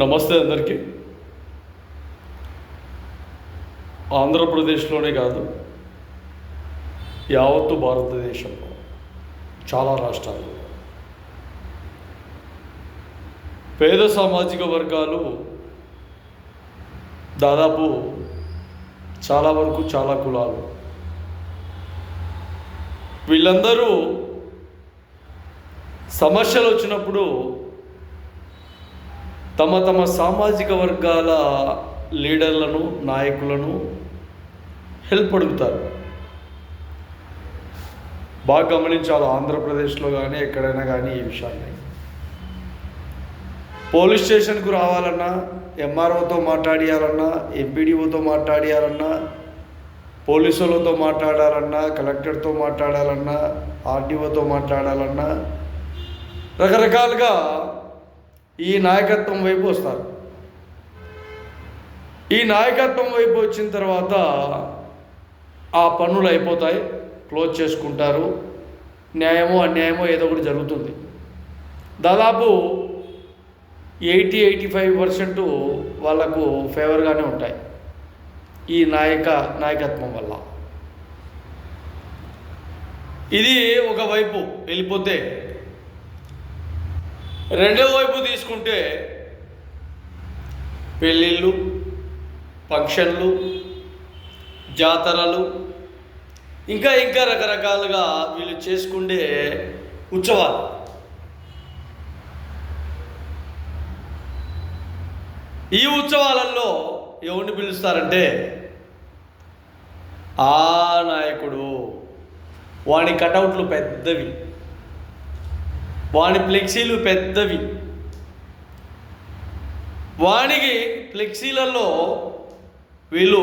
నమస్తే అందరికీ. ఆంధ్రప్రదేశ్లోనే కాదు యావత్తు భారతదేశంలో చాలా రాష్ట్రాల్లో పేద సామాజిక వర్గాలు దాదాపు చాలా వరకు చాలా కులాలు. వీళ్ళందరూ సమస్యలు వచ్చినప్పుడు తమ తమ సామాజిక వర్గాల లీడర్లను నాయకులను హెల్ప్ అడుగుతారు. బాగా గమనించాలి? ఆంధ్రప్రదేశ్లో కానీ ఎక్కడైనా కానీ ఈ విషయాన్ని. పోలీస్ స్టేషన్కు రావాలన్నా ఎంఆర్ఓతో మాట్లాడియాలన్నా ఎంపీడీఓతో మాట్లాడియాలన్నా పోలీసులతో మాట్లాడాలన్నా కలెక్టర్తో మాట్లాడాలన్నా ఆర్డీఓతో మాట్లాడాలన్నా రకరకాలుగా ఈ నాయకత్వం వైపు వస్తారు. ఈ నాయకత్వం వైపు వచ్చిన తర్వాత ఆ పనులు అయిపోతాయి క్లోజ్ చేసుకుంటారు. న్యాయమో అన్యాయమో ఏదో ఒకటి జరుగుతుంది. దాదాపు ఎయిటీ ఎయిటీ ఫైవ్ పర్సెంట్ వాళ్ళకు ఫేవర్గానే ఉంటాయి ఈ నాయక నాయకత్వం వల్ల. ఇది ఒకవైపు వెళ్ళిపోతే రెండో వైపు తీసుకుంటే పెళ్ళిళ్ళు ఫంక్షన్లు జాతరలు ఇంకా ఇంకా రకరకాలుగా వీళ్ళు చేసుకుండే ఉత్సవాలు. ఈ ఉత్సవాలలో ఎవరిని పిలుస్తారంటే ఆ నాయకుడు. వాని కటౌట్లు పెద్దవి. వాని ఫ్లెక్సీలు పెద్దవి. వానికి ఫ్లెక్సీలలో వీళ్ళు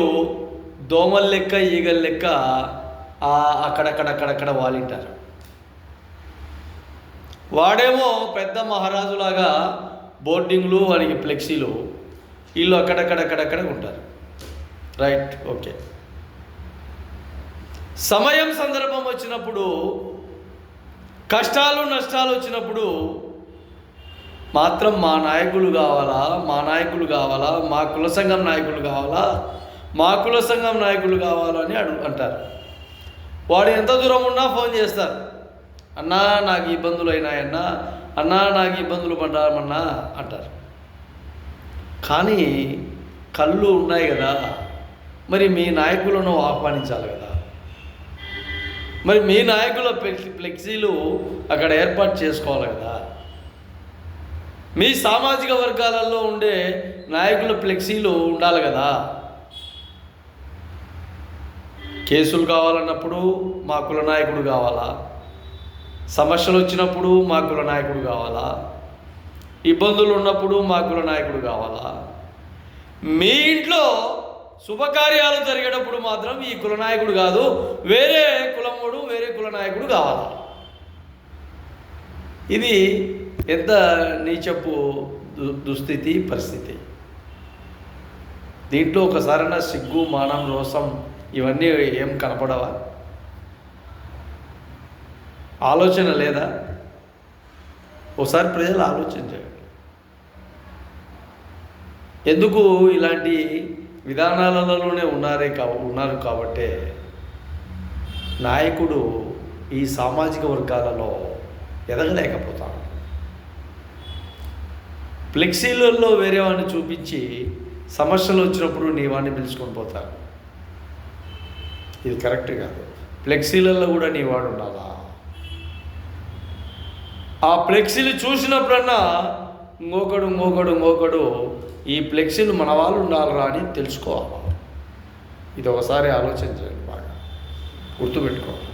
దోమల లెక్క ఈగల లెక్క అక్కడక్కడక్కడక్కడ వాలింటారు. వాడేమో పెద్ద మహారాజులాగా బోర్డింగ్లు వాడికి ఫ్లెక్సీలు వీళ్ళు అక్కడక్కడక్కడక్కడ ఉంటారు. Right okay. సమయం సందర్భం వచ్చినప్పుడు కష్టాలు నష్టాలు వచ్చినప్పుడు మాత్రం మా నాయకులు కావాలా? మా నాయకులు కావాలా? మా కుల సంఘం నాయకులు కావాలా? మా కుల సంఘం నాయకులు కావాలా అని అడుగు అంటారు. వాడు ఎంత దూరం ఉన్నా ఫోన్ చేస్తారు. అన్నా నాకు ఇబ్బందులు అయినాయన్నా. అన్నా నాకు ఇబ్బందులు పడ్డామన్నా అంటారు. కానీ కళ్ళు ఉన్నాయి కదా. మరి మీ నాయకులను ఆహ్వానించాలి కదా. మరి మీ నాయకుల ఫ్లెక్సీలు అక్కడ ఏర్పాటు చేసుకోవాలి కదా. మీ సామాజిక వర్గాలలో ఉండే నాయకుల ఫ్లెక్సీలు ఉండాలి కదా. కేసులు కావాలన్నప్పుడు మా కుల నాయకుడు కావాలా? సమస్యలు వచ్చినప్పుడు మా కుల నాయకుడు కావాలా? ఇబ్బందులు ఉన్నప్పుడు మా కుల నాయకుడు కావాలా? మీ ఇంట్లో శుభకార్యాలు జరిగేటప్పుడు మాత్రం ఈ కులనాయకుడు కాదు వేరే కులముడు వేరే కులనాయకుడు కావాలి. ఇది ఎంత నీచపు దు దుస్థితి పరిస్థితి. దీంట్లో ఒకసారైనా సిగ్గు మానం రోసం ఇవన్నీ ఏం కనపడవా? ఆలోచన లేదా? ఒకసారి ప్రజలు ఆలోచించండి ఎందుకు ఇలాంటి విధానాలలోనే ఉన్నారే కా ఉన్నారు కాబట్టే నాయకుడు ఈ సామాజిక వర్గాలలో ఎదగలేకపోతాడు. ఫ్లెక్సీలలో వేరే వాడిని చూపించి సమస్యలు వచ్చినప్పుడు నీ వాడిని పిలుచుకొని పోతారు. ఇది కరెక్ట్ కాదు. ఫ్లెక్సీలలో కూడా నీ వాడు ఉండాలా? ఆ ఫ్లెక్సీలు చూసినప్పుడన్నా ఇంకొకడు ఇంకొకడు ఇంకొకడు ఈ ఫ్లెక్సీలు మన వాళ్ళు ఉండాలరా అని తెలుసుకోవాలి. ఇది ఒకసారి ఆలోచించండి బాగా. గుర్తుపెట్టుకోవాలి